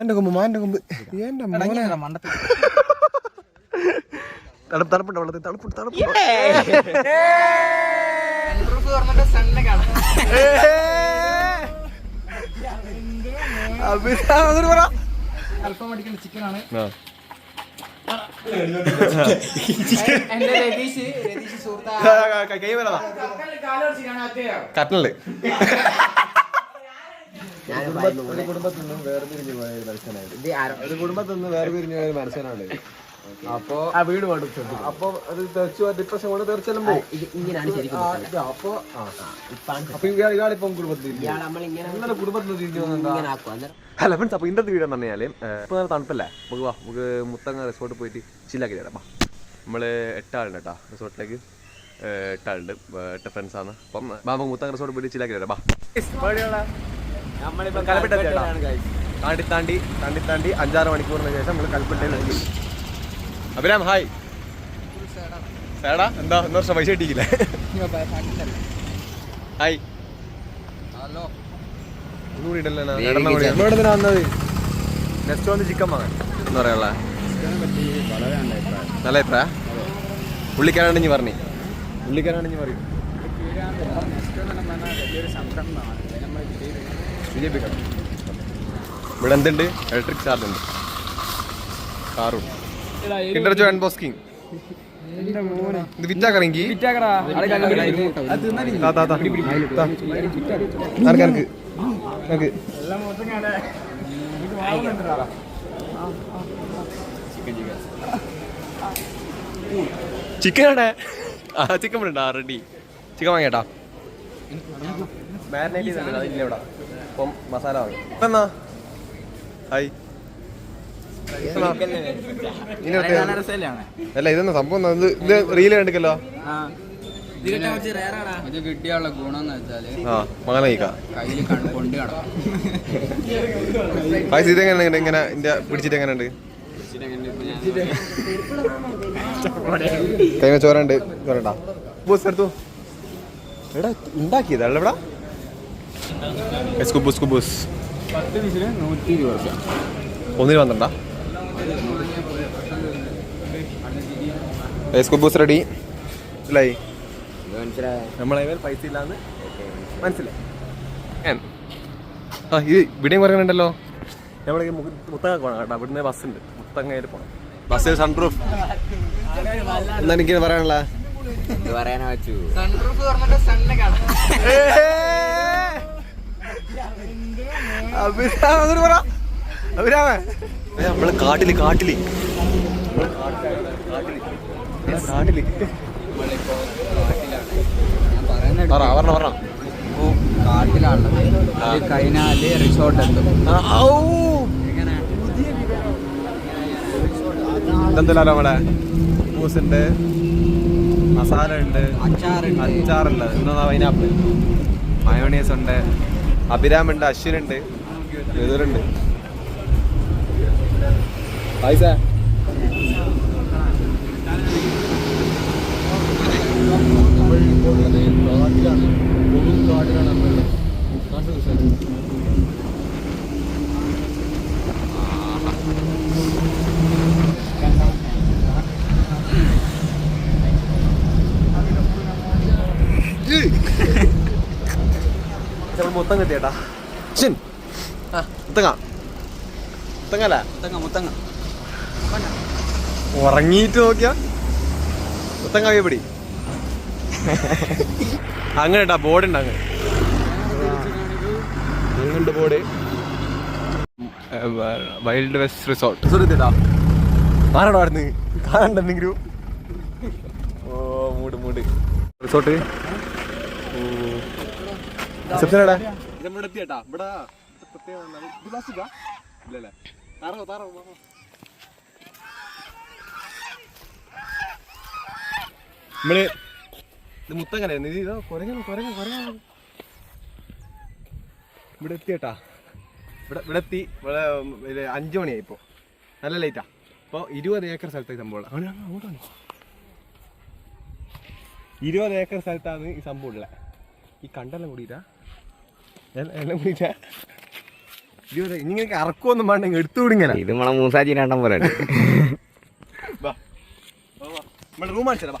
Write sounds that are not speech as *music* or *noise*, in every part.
എന്റെ കൊമ്പ് മാന്റെ കൊമ്പ്. എന്റെ മോനെ. തണുപ്പ് തണുപ്പുണ്ട് വെള്ളത്തിൽ. തണുപ്പുണ്ട് തണുപ്പുണ്ട്. അഭിരാം അങ്ങോട്ട് പറ. അല്പം അടിക്കുന്ന ചിക്കനാണ്. എന്റെ രതീഷ് രതീഷ് സുഹൃത്താ കൈ വരതാ കാലോടിച്ചിട്ടാണ് അദ്ദേഹം കട്ടണല്ലേ ഒരു കുടുംബത്തിൽ നിന്നും വേർപിരിഞ്ഞു പോയ ഒരു മനുഷ്യനാണ് ഒരു കുടുംബത്തിൽ നിന്ന് വേർപിരിഞ്ഞു പോയ ഒരു മനുഷ്യനാണ് അപ്പോ ആ വീട് അപ്പൊ അത് ഡിപ്രഷൻ കൊണ്ട് ഇത് അപ്പൊ ആ. അപ്പൊ ഇയാൾ ഇയാളിപ്പം കുടുംബത്തിൽ നിങ്ങളുടെ തിരിഞ്ഞു അല്ല ഫ്രണ്ട്സ് അപ്പോൾ ഇന്നത്തെ വീഡിയോ എന്ന് പറഞ്ഞാൽ ഇപ്പോൾ നല്ല തണുപ്പല്ലേ? നമുക്ക് വാ നമുക്ക് മുത്തങ്ങ റിസോർട്ട് പോയിട്ട് ചില്ലാക്കി തരാം വാ. നമ്മൾ എട്ടാളുണ്ട് കേട്ടോ റിസോർട്ടിലേക്ക്. എട്ടാളുണ്ട് എട്ട് ഫ്രണ്ട്സാണ് അപ്പം നമുക്ക് മുത്തങ്ങ റിസോർട്ട് പോയിട്ട് ചില്ലാക്കി തരാം വാ. നമ്മളിപ്പോ കലപ്പെട്ട കൽപ്പറ്റയിലാണ് guys. താണ്ടി താണ്ടി താണ്ടി താണ്ടി. അഞ്ചാറ് മണിക്കൂറിന് ശേഷം നമ്മൾ കൽപ്പറ്റയിൽ എത്തി അഭിരാം ഹായ് സേടാ. എന്താ ഇന്ന വർഷം പൈസ കിട്ടിയില്ല ഹായ് ഹലോ. ഒന്നുകൂടി ഇടല്ലേ വന്നത് നെക്സ്റ്റ് വന്ന് ചിക്കൻ വാങ്ങാൻ. എന്താ പറയാനുള്ള? നല്ല അഭിപ്രായ. പുള്ളിക്കാരാണെന്ന് പറഞ്ഞു. പുള്ളിക്കാരാണെന്ന് പറയും. ഇവിടെ എന്തുണ്ട്? ഇലക്ട്രിക് ചാർജ് ഉണ്ട്. കാറും കിണ്ടർ ആൻഡ് ബോസ്കിങ് ഇത് വിറ്റാക്കറെങ്കിൽ ചിക്കൻ അവിടെ ആ ചിക്കൻ ഇവിടെ റെഡി ചിക്കൻ വാങ്ങിയേട്ടാ. മാരിനേറ്റ് ചെയ്തിട്ടുണ്ട്. അതില്ല ഇവിടെ. അപ്പം മസാല വാങ്ങി. എന്നാ ഹായ്. അല്ല ഇതെന്നാ സംഭവം? ഇത് ഇത് റീൽ കണ്ടിക്കല്ലോ ഇത് കിട്ടിയുള്ള ഗുണം എന്ന് വെച്ചാൽ കൊണ്ട് കിടക്കും ഇതെങ്ങനെ ഇന്ത്യ പിടിച്ചിട്ട് ചോറുണ്ട് ചോറണ്ടാ ബൂസ് എടുത്തു? എടാ ഇവിടെ സ്കുബൂസ് കുബൂസ് പത്ത് പീസിന് നൂറ്റി ഇരുപത് ഒന്നിന് പന്ത്രണ്ടാ? സ്കുബൂസ് റെഡി മനസ്സിലായി നമ്മളെ പൈസ ഇല്ലാന്ന് മനസ്സിലായി. ആ ഇത് ഇവിടെയും പറയുന്നുണ്ടല്ലോ നമ്മളെ മുത്തങ്ങ പോകണം കേട്ടോ. ഇവിടുന്ന് ബസ് ഉണ്ട്. മുത്തങ്ങയിൽ പോകണം ബസ് സൺറൂഫ് എന്താ എനിക്ക് പറയാനുള്ള? പറയാനാ വെച്ചു. സൺറൂഫ് തുറന്നിട്ട് സണ്ണെ കാണാം നമ്മൾ കാട്ടിൽ കാട്ടിൽ നമ്മൾ കാട്ടിൽ കാട്ടിൽ പറ പറഞ്ഞ പറഞ്ഞ. കാട്ടിലാണുള്ളത് കഴിഞ്ഞാൽ റിസോർട്ട് എത്തും ഇതെന്തല്ലോ നമ്മളെ പൂസുണ്ട് മസാല ഉണ്ട് അച്ചാറുണ്ട്. അച്ചാറുണ്ട് എന്താ പൈനാപ്പിൾ മയോണീസ് ഉണ്ട്. അഭിരാമുണ്ട് അശ്വിനുണ്ട് എതിരുണ്ട് പൈസ നമ്മൾ മൊത്തം കിട്ടിയേട്ടാ. ഷിൻ മുത്തങ്ങ. മുത്തങ്ങല്ല. മുത്തങ്ങ മുത്തങ്ങ. ഉറങ്ങിയിട്ട് നോക്കിയാ. മുത്തങ്ങ എവിടെ അങ്ങനെ ഇട്ടാ ബോർഡ് ഉണ്ട് അങ്ങനെ അങ്ങുണ്ട് ബോർഡ് വൈൽഡ് വെസ്റ്റ് റിസോർട്ട്. ആരാടോ ആടുന്ന് കാണണ്ടെന്തെങ്കിലും ഓ മൂട് മൂട്. റിസോർട്ട്? റിസപ്ഷനടാ ഇവിടെ എത്തിയട്ടാ. ഇവിടെ പ്രത്യേകം ഇത് പ്ലാസ്റ്റിക്കാ ഇല്ലല്ലേ താറോ താറോ നമ്മൾ ഇത് മുത്തങ്ങനെ ഇത് ഇതാ കുരങ്ങ കുരങ്ങ കുരങ്ങ ഇവിടെ എത്തിയേട്ടാ. ഇവിടെ ഇവിടെ എത്തി. ഇവിടെ അഞ്ചു മണിയായി ഇപ്പോൾ നല്ല ലൈറ്റാ അപ്പോൾ ഇരുപത് ഏക്കർ സ്ഥലത്തേക്ക് സംഭവം അങ്ങോട്ടാണ് ഇരുപത് ഏക്കർ സ്ഥലത്താണ് ഈ സംഭവം ഉള്ളത് ഈ കണ്ടെല്ലാം കൂടിയിട്ടാ. എല്ലാം ഇങ്ങനെ അറക്കൊന്നും വേണ്ട ഇങ്ങനെ. ഇത് നമ്മളെ മൂസാജി രണ്ടാം പോലെ റൂം അടിച്ചാ *laughs*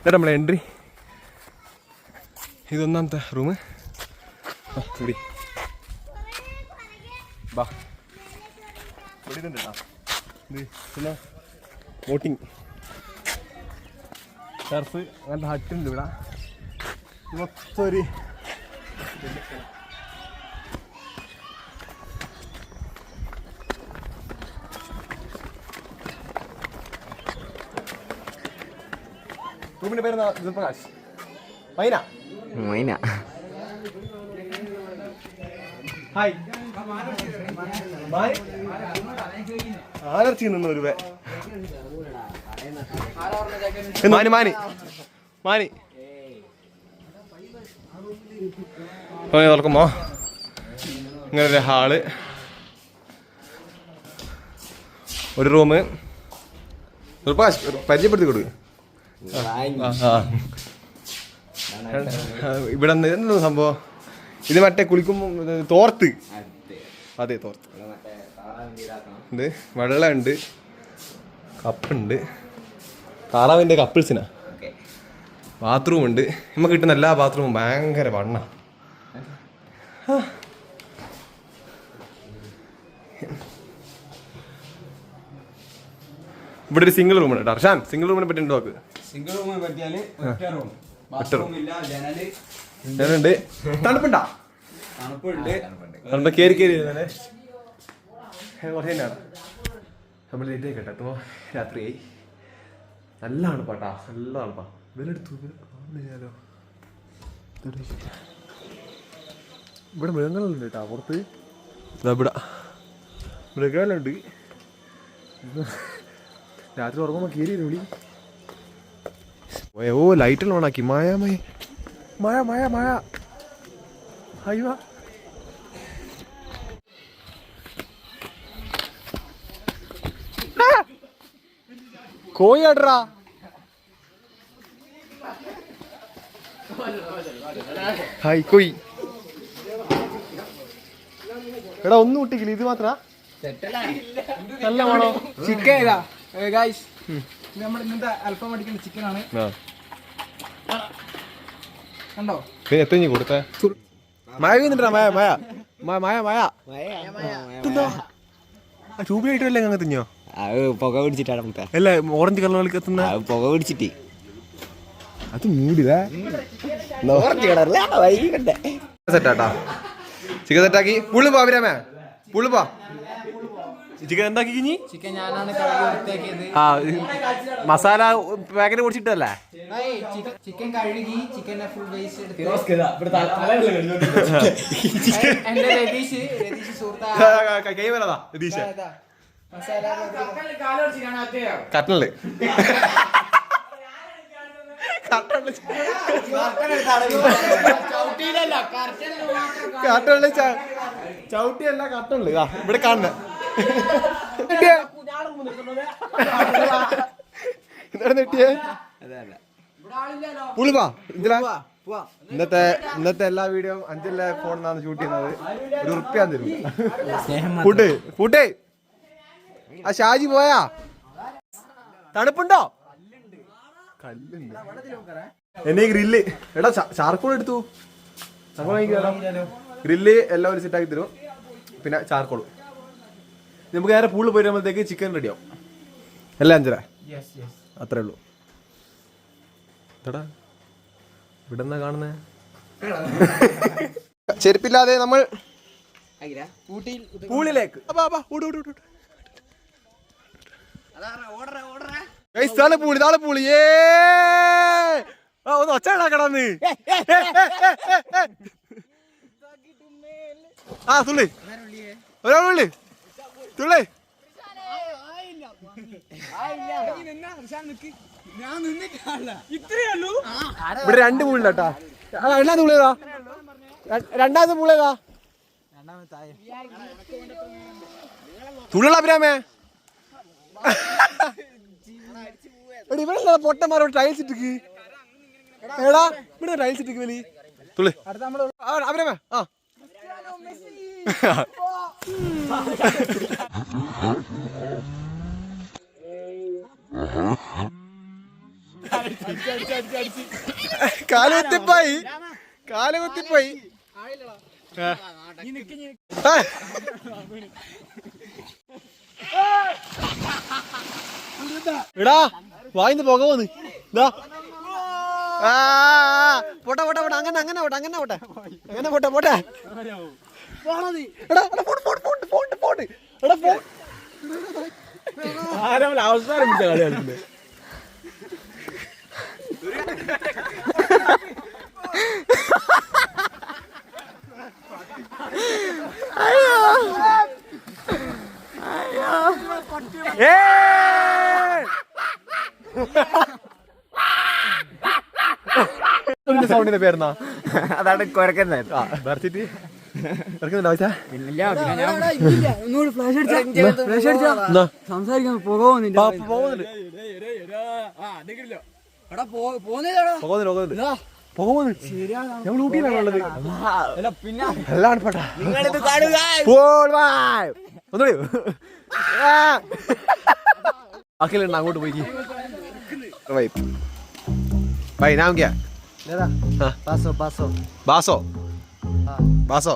ഇതാ നമ്മളെ എൻട്രി ഇതൊന്നാമത്തെ റൂം ആ ബാ ഇവിടെ ഇതുണ്ട് കേട്ടോ ഇത് പിന്നെ ബോട്ടിങ്. ടർഫ് അങ്ങനത്തെ ഹട്ടുണ്ട് ഇവിടെ. മൊത്തം ഒരു റൂമിന്റെ പേര് പ്രകാശ് മൈന. മൈന. ഹായ്. ആലർച്ചി നിന്ന് ഒരു മാനി മാനി മാനി തുറക്കുമോ? ഇങ്ങനെ ഒരു ഹാൾ ഒരു റൂം പരിചയപ്പെടുത്തി കൊടുക്ക്. ഇവിടെ നിന്ന് എന്താ സംഭവം? ഇത് മറ്റേ കുളിക്കുമ്പോ തോർത്ത്. അതെ. തോർത്ത്. ഇത് വെള്ളമുണ്ട് കപ്പുണ്ട്. താറാവിന്റെ കപ്പിൾസിനാ. ബാത്റൂം ഉണ്ട് നമുക്ക് കിട്ടുന്ന എല്ലാ ബാത്റൂമും ഭയങ്കര വണ്ണ. ഇവിടെ ഒരു സിംഗിൾ റൂം ഉണ്ട് കേട്ടോ. ഷാൻ സിംഗിൾ റൂമിനെ പറ്റി ഉണ്ടോ നോക്ക് സിംഗിൾ റൂമിനെ പറ്റിയാൽ ഒറ്റ റൂം തണുപ്പുണ്ടാ? തണുപ്പുണ്ട്. തണുപ്പ് കയറി കയറി കുറച്ച് തന്നെയാണ് നമ്മൾ ലേറ്റ് കേട്ടോ. അപ്പോൾ രാത്രിയായി. നല്ല തണുപ്പാട്ടാ നല്ല തണുപ്പാ ഇവരെടുത്തു ഇവരെ കാണുന്നില്ലല്ലോ ഇവിടെ മൃഗങ്ങളുണ്ട് കേട്ടോ പുറത്ത്. ഇവിടെ. മൃഗങ്ങളുണ്ട്. രാത്രി ഉറങ്ങുമ്പോൾ കയറി വിളി. ഓ ലൈറ്റെല്ലാം ഓണാക്കി മായ മയ മഴ മഴ മഴ അയ്യോ. *laughs* കോയി ആടറാ. ഹായ് കോയി എടാ ഒന്നും കിട്ടിക്കില്ല ഇത് മാത്ര? നല്ല വേണോ ചിക്കൻ ഏതാ? ഗായ്സ് നമ്മൾ ഇന്നത്തെ അല്പം അടിക്കുന്ന ചിക്കൻ ആണ് കണ്ടോ? പിന്നെ എത്ര കൊടുത്തേ? മഴ പെയ്യുന്നുണ്ടാ? മഴ മഴ. മഴ മഴ. മഴ ചൂപ്പിലായിട്ടല്ലേ അങ്ങ് തിന്നോ? അത് പുക പിടിച്ചിട്ടാണ് മുത്ത അല്ല ഓറഞ്ച് കളറിലേക്ക് എത്തുന്ന അത് പുക പിടിച്ചിട്ട് അത് മൂടിതാ സെറ്റാട്ടാ ചിക്കൻ സെറ്റാക്കി പുള്ളി പോ അഭിരാമേ പുള്ളു പോ ചിക്കൻ എന്താക്കി കിഞ്ഞി ചിക്കൻ ഞാനാണ് കഴുകി വൃത്തിയാക്കിയത് ആ മസാല പാക്കറ്റ് പൊടിച്ചിട്ടല്ലേ ചിക്കൻ കഴുകി ചിക്കൻ ഫുൾ വേസ്റ്റ് എടുത്ത് എന്റെ രതീഷ് രതീഷ് സുഹൃത്താ കൈ വരാതാ രതീഷ് കട്ടണിൽ കട്ടണിൽ ചവിട്ടിയല്ല കട്ടണിൽ ഇവിടെ കാണുന്ന. എന്താണ് നെട്ടിയേ? പുളിപ്പാ ഇതിലാ. ഇന്നത്തെ ഇന്നത്തെ എല്ലാ വീഡിയോ അഞ്ചല്ലേ ഫോണിലാണ് ഷൂട്ട് ചെയ്യുന്നത്. ഒരു ഉറപ്പിയാന്ന് തരും. ഫുഡ് ഫുഡ് ആ ഷാജി പോയാ? തണുപ്പുണ്ടോ? കല്ലുണ്ട് എന്നെ ഗ്രില്ല്. എടാ ചാർക്കോൾ എടുത്തു. ഗ്രില്ല് എല്ലാം ഒരു സെറ്റ് ആക്കി തരും. പിന്നെ ചാർക്കോൾ. നമുക്ക് നേരെ പൂളിൽ പോയി വരുമ്പോഴത്തേക്ക് ചിക്കൻ റെഡിയാവും അല്ലേ അഞ്ചര അത്രേ ഉള്ളൂ. എടാ ഇവിടെ എന്നാ കാണുന്നേ? ചെരുപ്പില്ലാതെ നമ്മൾ പൂളിലേക്ക്. അപ്പാ, അപ്പാ, ഓട്, ഓട്, ഇതാണ് പൂളി ഇതാണ് പൂളി. ഏ ആ ഒന്ന് ഒച്ച ഉണ്ടാക്കണമെന്ന് ആ തുള്ളി. ഒരാളുള്ളി തുള്ളി. ഇവിടെ രണ്ട് പൂളിണ്ടാ രണ്ടാമത്തെ പൂളേതാ രണ്ടാമത്തെ പൂളേതാ തുള്ളല അഭിരാമേ. എടി ഇവിടെ എന്താ പൊട്ടന്മാരോ ടൈൽസ് ഇട്ടിക്ക്? എടാ ഇവിടെ ടൈൽസ് ഇട്ടിക്ക് വലി. തുള്ളി. അടുത്ത നമ്മൾ ആ, അവരെ വേ. ആ. കാലുകുത്തിപ്പോയി. കാലുകുത്തിപ്പോയി. ആ. ആ. എടാ വായിന്ന് പുക പോന്ന് ഇതാ പോട്ടെ പോട്ടെ പോട്ടെ. അങ്ങനെ അങ്ങനെ പോട്ടെ അങ്ങനെ പോട്ടെ. അങ്ങനെ പോട്ടെ പോട്ടെ. അവസാനം സൗണ്ടിന്റെ പേരെന്നാ? അതാണ് സംസാരിക്കാൻ പോകുന്നില്ല ഞങ്ങൾ ഊട്ടിയിലാണുള്ളത്. എല്ലാം പെട്ടാ ഒന്നുകൂടി. ബാക്കിയുണ്ട് അങ്ങോട്ട് പോയി. ബൈ ബൈ നാം ക്യാ പാസോ പാസോ ബാസോ ബാസോ.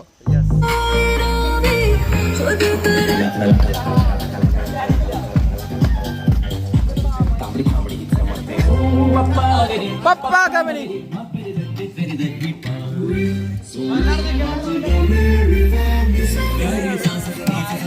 പപ്പാ കമ്പനി ഇത്ര പോലെ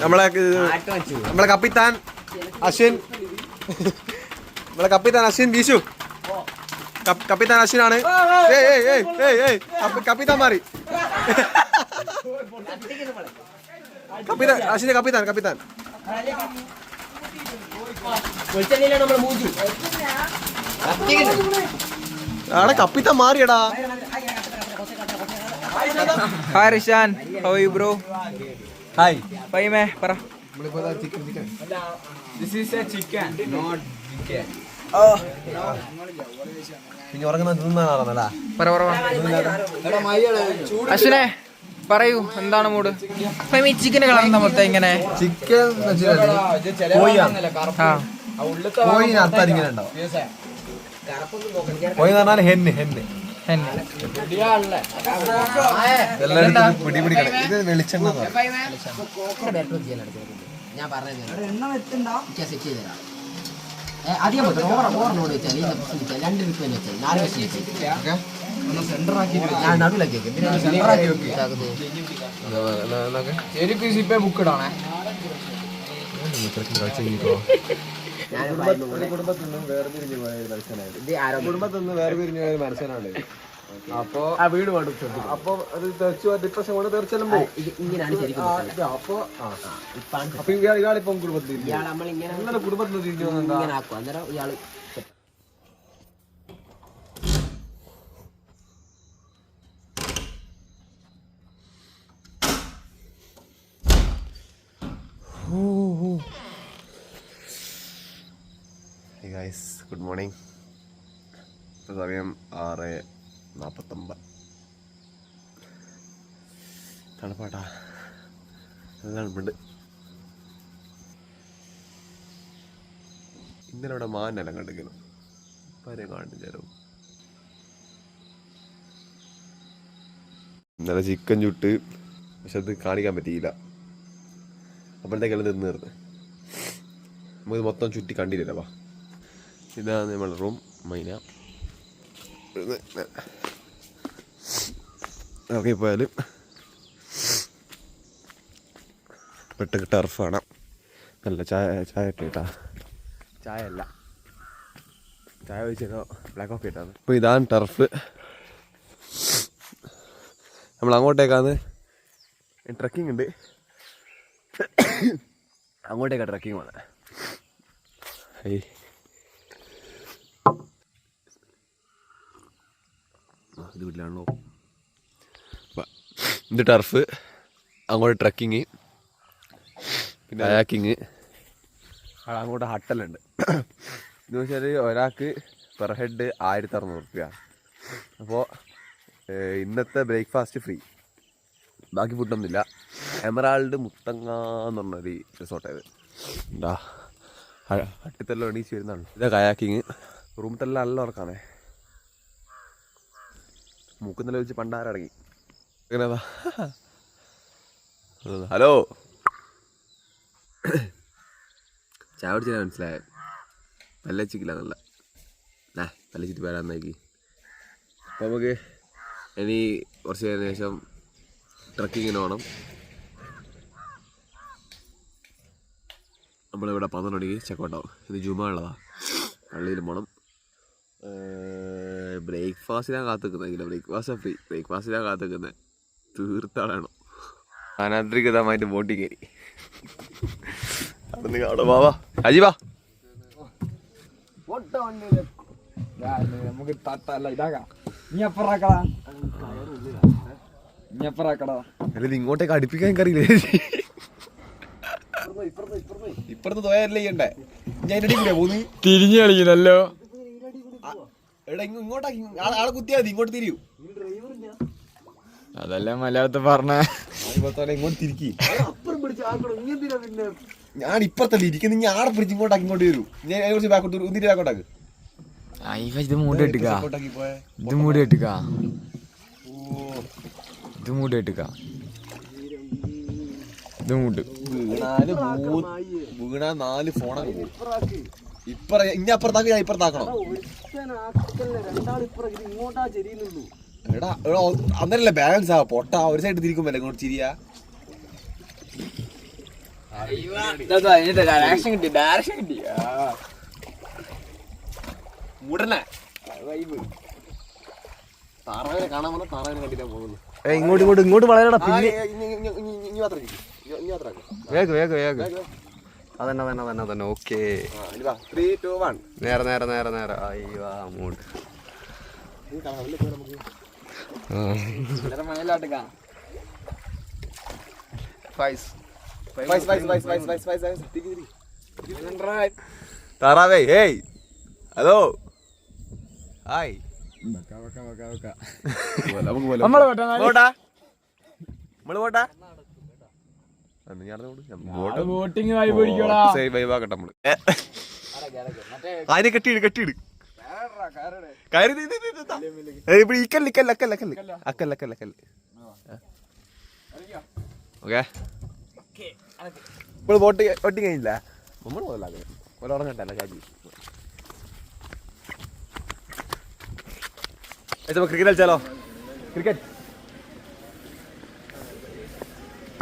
നമ്മളെ നമ്മളെ കപ്പിത്താൻ അശ്വിൻ. നമ്മളെ കപ്പിത്താൻ അശ്വിൻ ബീശു കപ്പ്- കപ്പിത്താൻ അശ്വിനാണ്. ഏയ് ഏയ് ഏയ് ഏയ് ഏയ് കപ്പിത്താൻ മാറി. കപ്പിത്താൻ അശ്വിന്റെ കപ്പിത്താൻ കപ്പിത്താൻ. ആടെ കപ്പിത്ത മാറിയടാ. Hi Rishan how you bro hi പയ്യമേ പറ. പിന്നെ ഉറങ്ങുന്ന തിന്നാണല്ല പറ പറ പറ. അശ്വിനെ. പറയൂ എന്താണ് മൂഡ്? ചിക്കൻ കളർ കളയുന്ന മൊത്തം ഇങ്ങനെ? ചിക്കൻ ഇങ്ങനെ ഉണ്ടാവും. കോഴി എന്ന് പറഞ്ഞാൽ ഹെന്ന് ഹെന്ന്. ഇത് വെളിച്ചെണ്ണ. ഞാൻ പറഞ്ഞു അധികം പറ്റും ഓവർ ഓവറിനോട് വെച്ചാൽ ഈ രണ്ട് വിൽപ്പന വെച്ചാൽ നാല് വിഷം വെച്ചാൽ ശരിക്കും സിപ്പേ ബുക്ക് ഇടാണേ. ഒരു കുടുംബത്തിൽ നിന്നും വേർപിരിഞ്ഞു പോയ മനുഷ്യനാണ് അപ്പോ ആ വീട് മടുത്തു അപ്പൊ അത് തെറിച്ചു ഡിപ്രഷൻ കൊണ്ട് തെറിച്ചെല്ലാം പോകും അപ്പൊ അപ്പൊ ഇയാൾ ഇയാളിപ്പം കുടുംബത്തിൽ നിങ്ങളുടെ കുടുംബത്തിൽ തിരിഞ്ഞു വന്നെന്താ ഇങ്ങനെ ആക്കും അന്നേരം ഇയാൾ ഗൈസ് ഗുഡ് മോർണിംഗ് ഇപ്പോൾ സമയം ആറ് നാൽപ്പത്തൊമ്പത് തണുപ്പാട്ടാ. നല്ല തണുപ്പുണ്ട്. ഇന്നലെ ഇവിടെ മാനെല്ലാം കണ്ടിരിക്കുന്നു. പരെ കാണിച്ചാലോ ഇന്നലെ ചിക്കൻ ചുട്ട് പക്ഷെ അത് കാണിക്കാൻ പറ്റിയില്ല. അപ്പോഴത്തേക്കെല്ലാം തിന്ന് തീർന്ന്. നമുക്ക് മൊത്തം ചുറ്റി കണ്ടില്ലല്ലോ വാ. ഇതാണ് നമ്മുടെ റൂം മൈന. ഇറങ്ങി പോയാലും പെട്ടക്ക് ടർഫ് വേണം നല്ല ചായ ചായ ഇട്ട് ചായ അല്ല ചായ ഒഴിച്ചോ ബ്ലാക്ക് കോഫി ഇട്ടാണ് അപ്പോൾ ഇതാണ് ടർഫ് നമ്മൾ അങ്ങോട്ടേക്കാന്ന് ട്രക്കിംഗ് ഉണ്ട്. അങ്ങോട്ടേക്കാണ് ട്രക്കിംഗ് വേണം ഏയ് ആ, ഇത് വീട്ടിലാണല്ലോ. ഇത് ടർഫ് അങ്ങോട്ട് ട്രക്കിങ് പിന്നെ അയാക്കിങ് അങ്ങോട്ട് ഹട്ടലുണ്ട് എന്ന് വെച്ചാൽ ഒരാൾക്ക് പെർ ഹെഡ് ആയിരത്തി അറുന്നൂറ് റുപ്യ അപ്പോൾ ഇന്നത്തെ ബ്രേക്ക്ഫാസ്റ്റ് ഫ്രീ ബാക്കി ഫുഡൊന്നുമില്ല എമറാൾഡ് മുത്തങ്ങ എന്ന് പറഞ്ഞൊരു റിസോർട്ടായത് എന്താ? ഹട്ടിത്തെല്ലാം എണീച്ച് വരുന്നതാണ്. ഇതാ കയാക്കിങ് റൂമത്തെല്ലാം നല്ല ഉറക്കാണേ. മൂക്കുന്നില വെച്ച് പണ്ടാരടങ്ങി. എങ്ങനെയാ ഹലോ? ചായ കുടിച്ചാൽ മനസ്സിലായ? പല്ലച്ചിക്കില്ല നല്ല. ആ പല്ലച്ചിട്ട് നോക്കി. അപ്പോൾ നമുക്ക് ഇനി കുറച്ച് നേരം ശേഷം ട്രക്കിങ്ങിന് പോകണം നമ്മളിവിടെ പന്ത്രണ്ട് മണിക്ക് ചെക്കൗട്ടാവും ഇത് ജുമാ ഉള്ളതാണ് പള്ളിയിൽ പോകണം ബ്രേക്ക്ഫാസ്റ്റിനാണ് കാത്തിക്കുന്നത് ബ്രേക്ക്ഫാസ്റ്റ് ഫ്രീ. ബ്രേക്ക്ഫാസ്റ്റിനാണ് കാത്തുനിൽക്കുന്നത് തീർത്താളാണോ അനാദ്രികതമായിട്ട് ബോട്ടി കയറി. അവിടെ നിന്ന് അവിടെ വാ. അജിവാ നമുക്ക് തട്ടല്ല ഇതാക്കാം നീ അപ്പറാക്കടാ നീ അപ്പറാക്കടാ അല്ല ഇത് ഇങ്ങോട്ടേക്ക് അടുപ്പിക്കാൻ കറിയില്ലേ? ഇപ്പുറത്ത് തോയല്ലേ ചെയ്യണ്ടേ? ഞാൻ തിരിഞ്ഞു കളിക്കുന്നല്ലോ എടാ ഇങ്ങ് ഇങ്ങോട്ടാ ഇങ്ങ് ആളെ കുത്തിയാ മതി ഇങ്ങോട്ട് തിരിയൂ. അതല്ലേ മലയാളത്തിൽ പറഞ്ഞ. ഇങ്ങോട്ട് തിരിക്കി. ഞാൻ ഇപ്പുറത്തല്ലേ ഇരിക്കുന്ന. ഇനി ആടെ പിടിച്ച് ഇങ്ങോട്ടാക്കി ഇങ്ങോട്ട് വരൂ. ഞാൻ കുറിച്ച് ബാക്കോട്ട് ഒന്നിട്ട് ബാക്കോട്ടാക്ക് ഇത് മൂടി ഇട്ടുക ഇത് മൂടി ഇട്ടുക ഇത് മൂടി ഇട്ടുക ഇത് മൂട്ട് വീണാൽ വീണാ നാല് ഫോണൊക്കെ പോകും ഇപ്പറ ഇനി അപ്പുറത്താക്കി ഞാൻ ഇപ്പുറത്താക്കണം? എടാ എടാ അന്നേരല്ലേ ബാലൻസ് ആ? പൊട്ട ഒരു സൈഡ് തിരിക്കുമ്പോ ഇങ്ങോട്ട് ചിരിയാ? ഡയറക്ഷൻ കിട്ടി ഡയറക്ഷൻ കിട്ടി. മൂടനെ താറാവിനെ കാണാൻ വന്ന താറാവിനെ കണ്ടിട്ടാ പോകുന്നു ഇങ്ങോട്ട് ഇങ്ങോട്ട് ഇങ്ങോട്ട് വളരടാ പിന്നെ. ഇനി മാത്രം ഇനി മാത്രം വേഗം. വേഗം വേഗം. അതന്നെ തന്നെ തന്നെ തന്നെ ഓക്കേ ത്രീ ടു വൺ നേരെ നേരെ നേരെ നേരെ. അയ്യോ അങ്ങോട്ട്. താറാവേ ഹേയ് ഹലോ. ഹായ്. *laughs* നമ്മൾ. പോട്ടാ. നമ്മൾ പോട്ടാ. നമ്മൾ. കെട്ടിയിട് കെട്ടിയിട് ഇവിടെ ഈ കല്ല് കല്ല് അക്കല്ല് അക്കല്ല് അക്കല്ല് അക്കല്ല് അക്കല്ല് ഓക്കെ. ഇപ്പോൾ വോട്ട് വോട്ടിങ് കഴിഞ്ഞില്ല. നമ്മൾ ക്രിക്കറ്റ് കളിച്ചാലോ? ക്രിക്കറ്റ്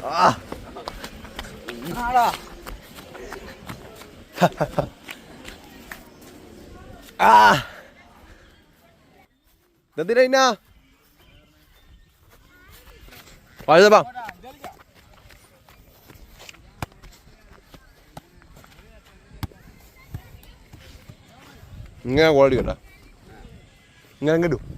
ആ. ആ എന്തിനാ പഴുതപ്പാ ഇങ്ങനെ ക്വാളിറ്റി കേട്ടാ ഇങ്ങനെ കിട്ടും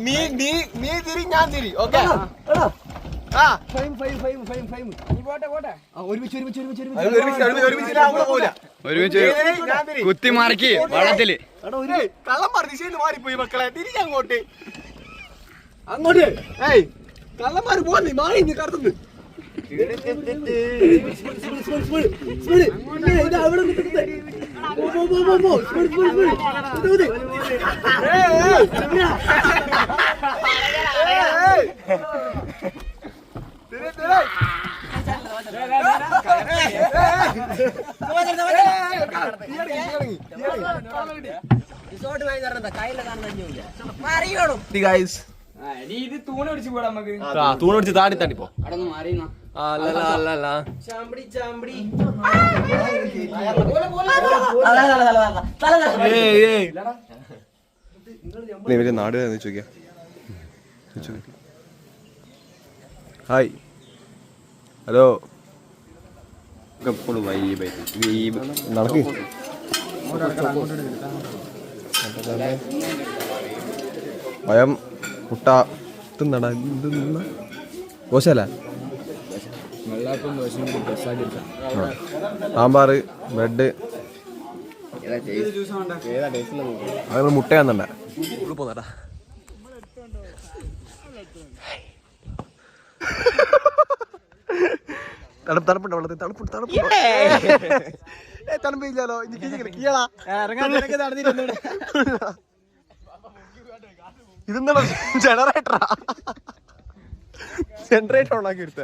നീ നീ നീ തിരി ഞാൻ തിരി. ഓക്കെ? ആ. ഒരുമിച്ച് ഒരുമിച്ച് ഒരുമിച്ച് ഒരുമിച്ച്. അത് ഒരുമിച്ച് ഒരുമിച്ച് ഒരുമിച്ച് ഇല്ല, അങ്ങോട്ട്. ഏയ്, കള്ളന്മാർ ദിശയിൽ മാറിപ്പോയി മക്കളെ തിരിഞ്ഞ അങ്ങോട്ട് അങ്ങോട്ട് ഏയ് കള്ളന്മാര് പോന്ന് മാറി ഇനി കടത്തുന്നു തൂണടിച്ച് താടി തണ്ടിപ്പോ ഇവർ നാട് ചോദിക്കാം. ഹായ്. ഹലോ. എപ്പോഴും നടക്ക്. ഭയം. മുട്ട തിന്നട ദോശല്ല സാമ്പാർ ബ്രെഡ്. അങ്ങനെ മുട്ട പോന്നടാ. തണുപ്പ് തണുപ്പുണ്ട് വെള്ളത്തിൽ. തണുപ്പില്ലല്ലോ. *laughs* ഇതെന്താ ജനറേറ്ററാ ജനറേറ്റർ ഓണാക്കി എടുത്ത.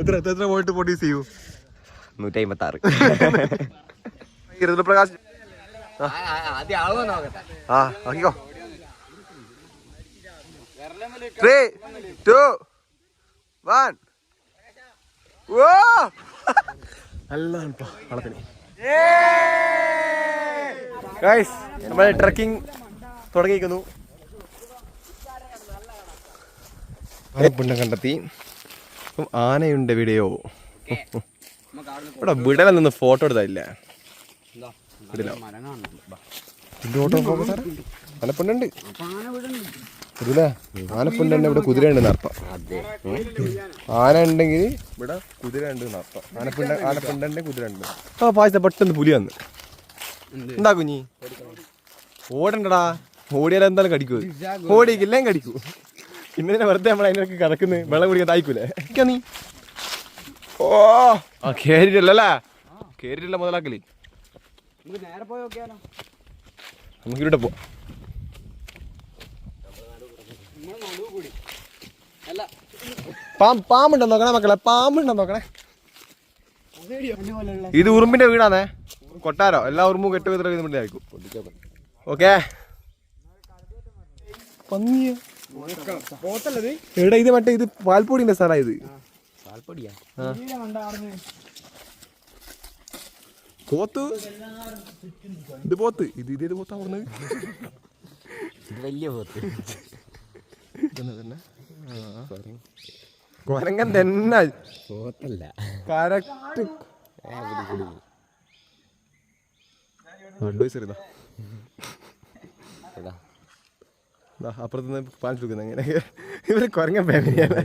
എത്ര എത്ര എത്ര വോൾട്ട് പ്രൊഡ്യൂസ് ചെയ്യൂ നൂറ്റി അമ്പത്തി ആറ് പ്രകാശ് ആ ആക്കിക്കോ. ത്രീ ടു വൺ ഓ നല്ലതാണ് ഇപ്പൊ വള്ളത്തിന് ഗൈസ് നമ്മൾ ട്രക്കിംഗ് തുടങ്ങിയിരിക്കുന്നു. പുണ്യം കണ്ടെത്തി. അപ്പം ആനയുണ്ട് വീഡിയോ. ഇവിടെ വിടല? നിന്ന് ഫോട്ടോ എടുത്തില്ല ആനപ്പുണ്ടുണ്ട് ഇതില്ല ആനപ്പുണ്ടുണ്ട് ഇവിടെ കുതിര ഉണ്ട് നർപ്പം ആന ഉണ്ടെങ്കിൽ ഇവിടെ കുതിര ഉണ്ട് നർപ്പം ആനപ്പുണ്ട ആനപ്പുണ്ടെ കുതിര ഉണ്ട് ആ പായസ പെട്ടെന്ന് പുലി വന്ന്. എന്താ? കുഞ്ഞി? ഓടണ്ടടാ. ഓടിയാലും എന്തായാലും കടിക്കൂ. ഓടിക്കില്ലേ കടിക്കൂ. പിന്നെ ഇതിനെ വെറുതെ നമ്മൾ അതിനൊക്കെ കിടക്കുന്ന വെള്ളം കുടിക്കാൻ തായിക്കൂലേ? നീ. ഓ. ആ കേറിയിട്ടല്ലേ കേറിട്ടില്ല മുതലാക്കലേ. നമുക്ക് ഇവിടെ പോ. പാമ്പ് പാമ്പുണ്ടോ നോക്കണേ മക്കളെ? പാമ്പുണ്ടോ നോക്കണേ? ഇത് ഉറുമ്പിന്റെ വീടാണേ. കൊട്ടാരോ? എല്ലാ ഉറുമ്പും കെട്ട് വിതറ ആയിരിക്കും. ഓക്കെ. പന്നിയ? എടാ ഇത് മറ്റേ ഇത് പാൽപ്പൊടിന്റെ സ്ഥലമാണ് ഇത്. ആ. പോത്ത്. ഇത് പോത്ത്. ഇത് ഇതേത് പോത്താ പറഞ്ഞത് വലിയ പോത്ത്. കൊരങ്ങൻ തന്നെ. പോത്തല്ല. കറക്റ്റ്. അഡ്വൈസർ ഇതാ ഇതാ. അപ്പുറത്ത് നിന്ന് അങ്ങനെ ഇവർ കൊരങ്ങൻ ഫാമിലിയാണ്.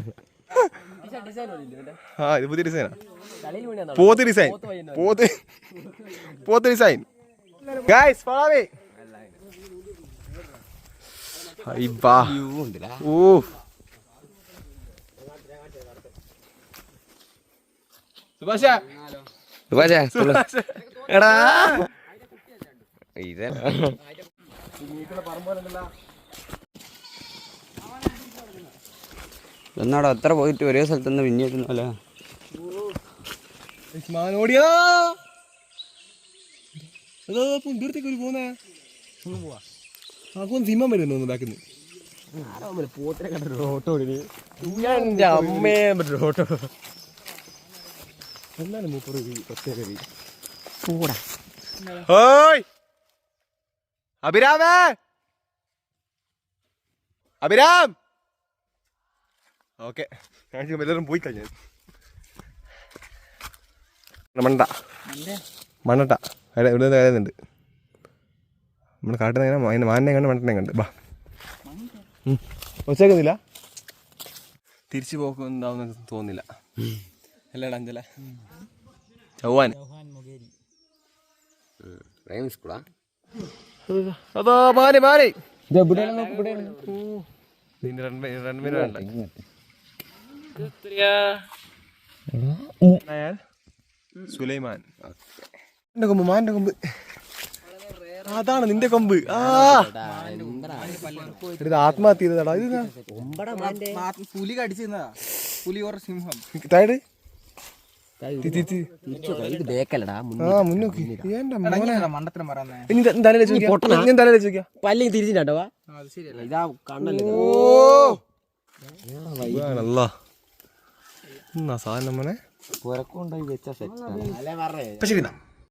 ആ ഇത് പുതിയ ഡിസൈനാ പോത്ത് ഡിസൈൻ പോത്ത് പോത്ത് design guys follow me hi ബാ. ഓ സുഭാഷ. സുഭാഷേ, തുള്ളു. സുഭാഷ്. എടാ. ഇത് എന്നാടാ എത്ര പോയിട്ട് ഒരേ സ്ഥലത്ത് നിന്ന് ഓടിയാ! അതോ ദൂരത്തേക്ക് സിനിമ വരുന്നു ഓട്ടോ. ഒരു പ്രത്യേക അഭിരാമേ! അഭിരാം! ഓക്കെ. ഞാൻ എല്ലാവരും പോയി കഴിഞ്ഞു മണ്ട മണ്ണട്ട ഇവിടെ നിന്ന് കയറുന്നുണ്ട്. നമ്മൾ കാട്ടിൽ നിന്ന് അതിന്റെ മാനിനെ കണ്ട് മണ്ടനെ കണ്ട്. ബാ. ഉച്ചക്കുന്നില്ല തിരിച്ചു പോക്കുണ്ടാവുന്ന തോന്നില്ല അല്ല അഞ്ചല. സ്കൂളാ? അതോ മാറി മാറി നിന്റെ റൺവേ റൺവേ വേണ്ട ഞാൻ സുലൈമാൻ. എന്റെ കൊമ്പ് മാന്റെ കൊമ്പ്. അതാണ് നിന്റെ കൊമ്പ്. ആ. ഇത് ആത്മഹത്യ ചെയ്തതാടാ ഇത്. ഇതാ. പുലി കടിച്ചിരുന്നതാ പുലി ഓർ സിംഹം. താഴെ തിരിച്ചിട്ടോ ഇതാ കണ്ണല്ലേ സാധനം പക്ഷെ